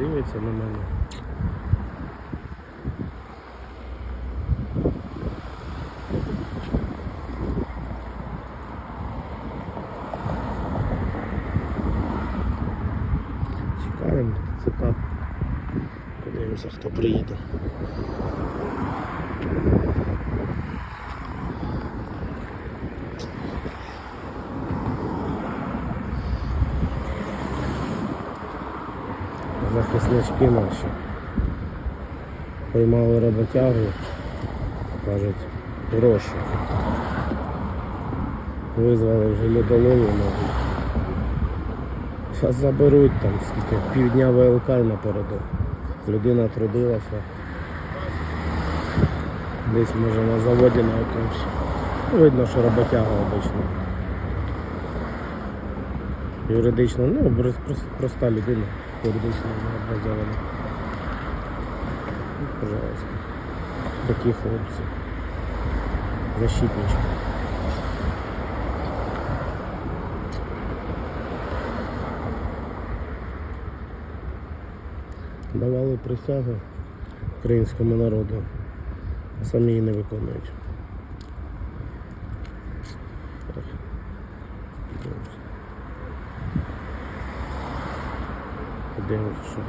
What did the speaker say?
дивиться на мене. Чекаємо цитат. Подивимося, хто приїде. Захиснички наші. Поймали роботягу, кажуть, гроші. Визвали вже льодолову мабуть. Зараз заберуть там скільки, півдня ВЛК напередок. Людина трудилася. Десь може на заводі на якомусь. Ну, Видно, що роботяга обично. Юридично, ну, прос- прос- проста людина, юридично образована. Ну, пожалуйста. Такі хлопці. Защитнички. Давали присягу українському народу, а самі її не виконують. benim nüfusum.